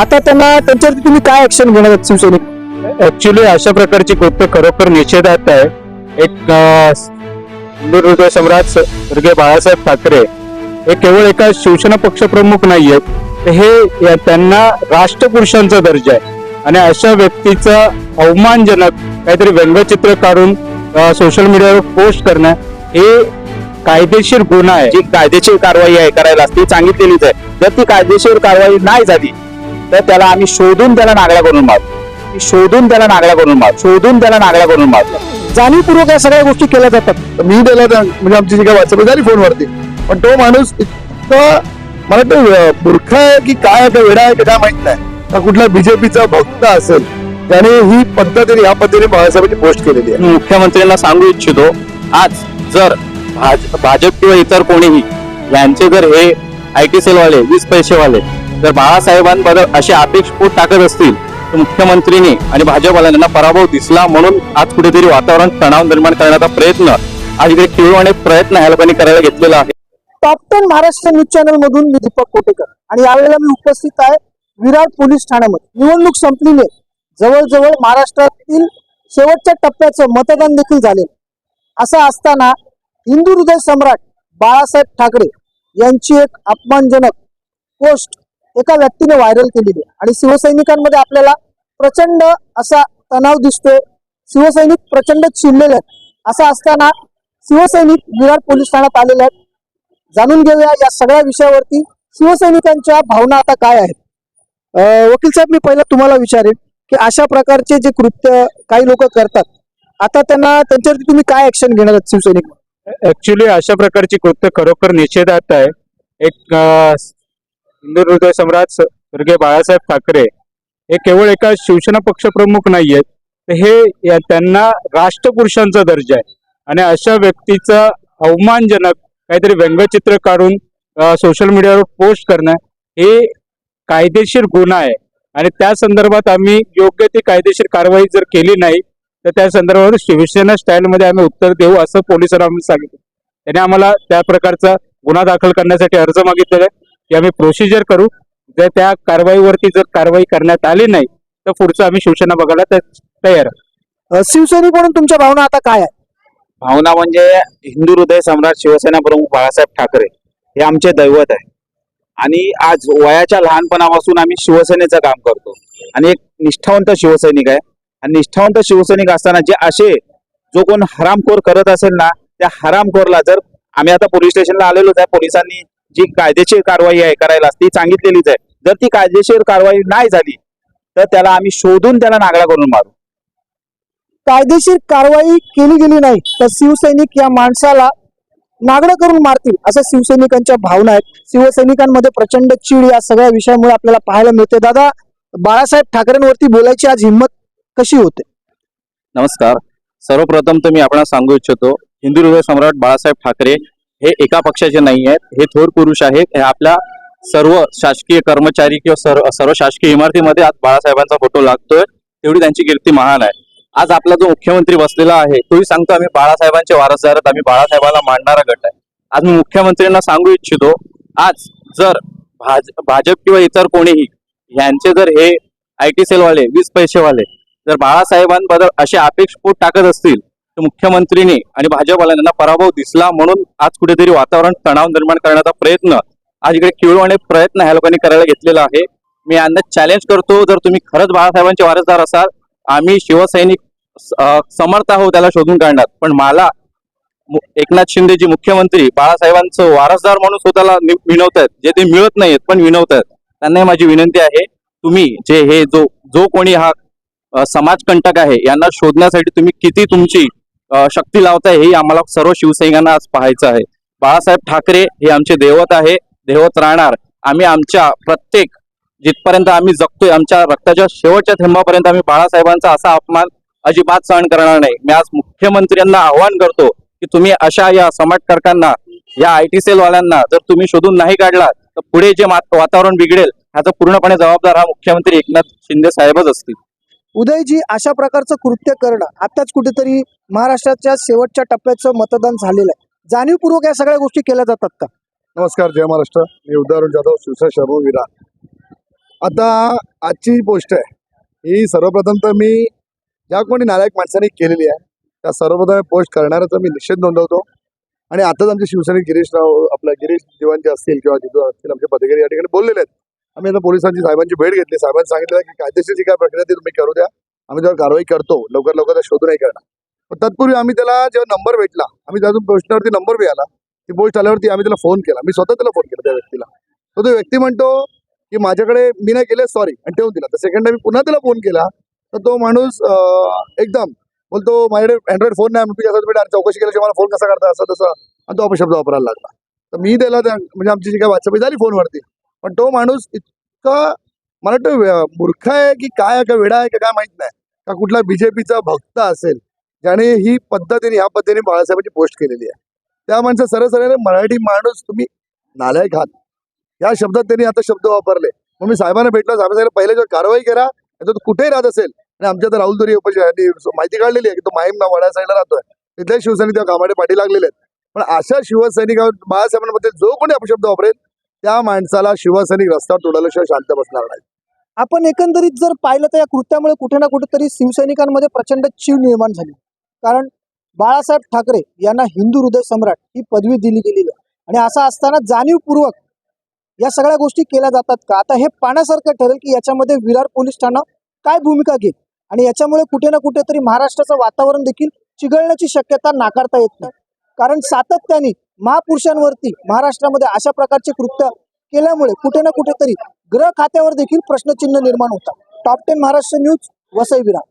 आता त्यांना त्यांच्यावरती तुम्ही काय ऍक्शन घेणार आहात शिवसैनिक? ऍक्च्युली अशा प्रकारची कृत्य खरोखर निषेधार्थ आहे. एक हिंदू हृदय सम्राट स्वर्गीय बाळासाहेब ठाकरे हे केवळ एका शिवसेना पक्षप्रमुख नाहीयेत तर हे या- त्यांना राष्ट्रपुरुषांचा दर्जा आहे. आणि अशा व्यक्तीचा अवमानजनक काहीतरी व्यंगचित्र काढून सोशल मीडियावर पोस्ट करणं हे कायदेशीर गुन्हा आहे. जी कायदेशीर कारवाई आहे करायला ती सांगितलेलीच आहे. जर ती कायदेशीर कारवाई नाही झाली तर त्याला आम्ही शोधून त्याला नागडा करून मारू ती शोधून त्याला नागडा करून मारू शोधून त्याला नागडा करून मारू जाणीवपूर्वक या सगळ्या गोष्टी केल्या जातात. तर मी त्याला त्या- म्हणजे आमची जी काय वाचप झाली फोनवरती. पण तो माणूस इतका मला अं, मूर्ख आहे की काय आहे, का वेडा आहे का काय माहीत नाही. का कुठला बीजेपीचा भक्त असेल त्याने ही पद्धतीने या पद्धतीने बाळासाहेबांची पोस्ट केलेली आहे. मी मुख्यमंत्र्यांना सांगू इच्छितो आज जर भाज- भाजप किंवा इतर कोणीही यांचे जर हे आय टी सेलवाले वीस पैसेवाले जर बाळासाहेबांबद्दल असे अपेक्षपोट टाकत असतील तर मुख्यमंत्रीने आणि भाजपवाल्यांना पराभव दिसला म्हणून आज कुठेतरी वातावरण तणाव निर्माण करण्याचा प्रयत्न आज इकडे आणि प्रयत्न ह्या लोकांनी करायला घेतलेला आहे. Top ten Maharashtra news channel मधून मी दीपक कोटेकर. आणि यावेळेला मी उपस्थित आहे विराट पोलीस ठाण्यामध्ये. निवडणूक संपलीने जवळजवळ महाराष्ट्रातील शेवटच्या टप्प्याचं मतदान देखील झाले असं असताना हिंदू हृदय सम्राट बाळासाहेब ठाकरे यांची एक अपमानजनक पोस्ट एका व्यक्तीने व्हायरल केलेली आहे. आणि शिवसैनिकांमध्ये आपल्याला प्रचंड असा तणाव दिसतोय. शिवसैनिक प्रचंड चिडलेले आहेत. असं असताना शिवसैनिक विराट पोलीस ठाण्यात आलेले आहेत. जाणून घेऊया या सगळ्या विषयावरती शिवसैनिकांच्या भावना आता काय आहेत. वकील साहेब मी पहिला तुम्हाला विचारेन की अशा प्रकारचे जे कृत्य काही लोक करतात आता त्यांना त्यांच्यावरती तुम्ही काय ऍक्शन घेणार आहात शिवसैनिक? ऍक्च्युली अशा प्रकारची कृत्य खरोखर निषेधार्थ आहे. एक हिंदू हृदय सम्राट स्वर्गीय बाळासाहेब ठाकरे हे केवळ एका शिवसेना पक्षप्रमुख आहेत तर हे या- त्यांना राष्ट्रपुरुषांचा दर्जा आहे. आणि अशा व्यक्तीचा अवमानजनक काहीतरी व्यंगचित्र काढून सोशल मीडियावर पोस्ट करणं हे कायदेशीर गुन्हा आहे. आणि त्या संदर्भात आम्ही योग्य ती कायदेशीर कारवाई जर केली नाही तर त्या संदर्भावर शिवसेना स्टाईलमध्ये आम्ही उत्तर देऊ असं पोलिसांना आम्ही सांगितलं. त्याने आम्हाला त्या प्रकारचा गुन्हा दाखल करण्यासाठी अर्ज मागितलेला आहे. की आम्ही प्रोसिजर करू. जर त्या कारवाईवरती जर कारवाई करण्यात आली नाही तर पुढचं आम्ही शिवसेना बघायला तयार शिवसैनिक म्हणून तुमच्या भावना आता काय आहे भावना म्हणजे हिंदू हृदय सम्राट शिवसेना प्रमुख बाळासाहेब ठाकरे हे आमचे दैवत आहे आणि आज वयाच्या लहानपणापासून आम्ही शिवसेनेचं काम करतो. आणि एक निष्ठावंत शिवसैनिक आहे. आणि निष्ठावंत शिवसैनिक असताना जे असे जो कोण हरामखोर करत असेल ना त्या हरामखोरला जर आम्ही आता पोलीस स्टेशनला आलेलोच आहे पोलिसांनी जी कायदेशीर कारवाई आहे करायला ती सांगितलेलीच आहे. जर ती कायदेशीर कारवाई नाही झाली तर त्याला आम्ही शोधून त्याला नागडा करून मारू. कायदेशीर कारवाई केली गेली नाही तर शिवसैनिक या माणसाला नागडं करून मारतील असं शिवसैनिकांच्या भावना आहेत. शिवसैनिकांमध्ये प्रचंड चीड या सगळ्या विषयामुळे आपल्याला पाहायला मिळते. दादा बाळासाहेब ठाकरेंवरती बोलायची आज हिंमत कशी होते? नमस्कार. सर्वप्रथम तर मी आपल्याला सांगू इच्छितो हिंदू हृदय सम्राट बाळासाहेब ठाकरे हे एका पक्षाचे नाही आहेत हे थोर पुरुष आहेत हे आपल्या सर्व शासकीय कर्मचारी किंवा सर्व सर्व शासकीय इमारतीमध्ये आज बाळासाहेबांचा फोटो लागतोय तेवढी त्यांची कीर्ती महान आहे. आज आपला जो मुख्यमंत्री बसलेला आहे तोही सांगतो आम्ही बाळासाहेबांचे वारसदार आहेत, आम्ही बाळासाहेबांना मांडणारा गट आहे. आज मी मुख्यमंत्र्यांना सांगू इच्छितो आज जर भाज भाजप किंवा इतर कोणीही यांचे जर हे आय टी सेलवाले वीस पैसेवाले जर बाळासाहेबांबद्दल असे अपेक्षपोट टाकत असतील मुख्यमंत्रीने आणि भाजपवाल्यांना पराभव दिसला म्हणून आज कुठेतरी वातावरण तणाव निर्माण करण्याचा प्रयत्न आज इकडे आणि प्रयत्न ह्या लोकांनी करायला घेतलेला आहे. मी यांना चॅलेंज करतो जर तुम्ही खरंच बाळासाहेबांचे वारसदार असाल आम्ही शिवसैनिक समर्थ आहोत त्याला शोधून काढणार पण मला एकनाथ शिंदेजी मुख्यमंत्री बाळासाहेबांचं वारसदार म्हणून स्वतःला विनवत आहेत जे ते मिळत नाहीत पण विनवत आहेत त्यांनाही माझी विनंती आहे तुम्ही जे हे जो जो कोणी हा समाजकंटक आहे यांना शोधण्यासाठी तुम्ही किती तुमची शक्ती लावताय हे आम्हाला सर्व शिवसैनिकांना आज पाहायचं आहे. बाळासाहेब ठाकरे हे आमचे दैवत आहे दैवत राहणार. आम्ही आमच्या प्रत्येक जिथपर्यंत आम्ही जगतोय आमच्या रक्ताच्या शेवटच्या थेंबापर्यंत आम्ही बाळासाहेबांचा असा अपमान अजिबात सहन करणार नाही. मी आज मुख्यमंत्र्यांना आवाहन करतो की तुम्ही अशा या समाजकारकांना या आय टी सेलवाल्यांना जर तुम्ही शोधून नाही काढलात तर पुढे जे वातावरण बिघडेल ह्याचा पूर्णपणे जबाबदार हा मुख्यमंत्री एकनाथ शिंदे साहेबच असतील. उदयजी अशा प्रकारचं कृत्य करणं आताच कुठेतरी महाराष्ट्राच्या शेवटच्या टप्प्याचं मतदान झालेलं आहे. जाणीवपूर्वक या सगळ्या गोष्टी केल्या जातात का? नमस्कार जय महाराष्ट्र. मी उदाहरण जाधव शिवसेना शर्मा विरा आता आजची गोष्ट आहे ही सर्वप्रथम तर मी ज्या कोणी नालायक माणसांनी केलेली आहे त्या सर्वप्रथम पोस्ट करणाऱ्याचा मी निषेध नोंदवतो. आणि आताच आमचे शिवसैनिक गिरीश राव आपला गिरीश दिवान जे असतील किंवा जिथू असतील आमचे पदगिरी या ठिकाणी बोललेले आहेत. आम्ही आता पोलिसांची साहेबांची भेट घेतली. साहेबांनी सांगितलं की कायदेशीर जी काय प्रक्रिया ती तुम्ही करू द्या. आम्ही त्यावर कारवाई करतो. लवकर लवकर त्या शोधूनही करणार पण तत्पूर्वी आम्ही त्याला जेव्हा नंबर भेटला आम्ही त्यातून पोस्टवरती नंबर बी आला ती पोस्ट आल्यावरती आम्ही त्याला फोन केला. मी स्वतः त्याला फोन केला त्या व्यक्तीला. तर तो व्यक्ती म्हणतो की माझ्याकडे मी नाही केले सॉरी आणि ठेवून दिला. तर सेकंड टाइम पुन्हा त्याला फोन केला. तर तो माणूस एकदम बोलतो माझ्याकडे अँड्रॉइड फोन नाही मी कसं बेटा चौकशी केल्याशिवाय मला फोन कसा करता असं तसं. आणि तो अपशब्द वापरायला लागला. तर मी त्याला म्हणजे आमची जी काय वाचपी झाली फोनवरती पण तो माणूस इतका मला वाटतं मूर्ख आहे की काय का वेडा आहे का काय माहीत नाही. का कुठला बीजेपीचा भक्त असेल ज्याने ही पद्धतीने ह्या पद्धतीने बाळासाहेबांची पोस्ट केलेली आहे. त्या माणसं सरळ मराठी माणूस तुम्ही नालायक आहात या शब्दात त्यांनी आता शब्द वापरले. मग मी साहेबांना भेटलो साहेबांना पहिले जर कारवाई करा तो कुठेही राहत असेल. आणि आमच्या तर राहुल दोरी यांनी माहिती काढलेली आहे की तो माहीम वड्या साईडला राहतोय. तिथल्या शिवसैनिक त्या कामाडे पाठी लागलेले आहेत. पण अशा शिवसैनिकांवर बाळासाहेबांबद्दल जो कोणी अपशब्द वापरेल त्या माणसाला शिवसैनिक रस्ता तोडल्याशिवाय शांत बसणार नाही आपण एकंदरीत जर पाहिलं तर या कृत्यामुळे कुठे ना कुठेतरी शिवसैनिकांमध्ये प्रचंड चीव निर्माण झाली. कारण बाळासाहेब ठाकरे यांना हिंदू हृदय सम्राट ही पदवी दिली गेलेली. आणि असं असताना जाणीवपूर्वक या सगळ्या गोष्टी केल्या जातात का? आता हे पाहण्यासारखं ठरेल की याच्यामध्ये विरार पोलीस ठाणं काय भूमिका घेईल? आणि याच्यामुळे कुठे ना कुठेतरी महाराष्ट्राचं वातावरण देखील चिघळण्याची शक्यता नाकारता येत नाही. कारण सातत्याने महापुरुषांवरती महाराष्ट्रामध्ये अशा प्रकारचे कृत्य केल्यामुळे कुठे ना कुठेतरी ग्रह खात्यावर देखील प्रश्नचिन्ह निर्माण होतात. Top ten Maharashtra news Vasai विराम.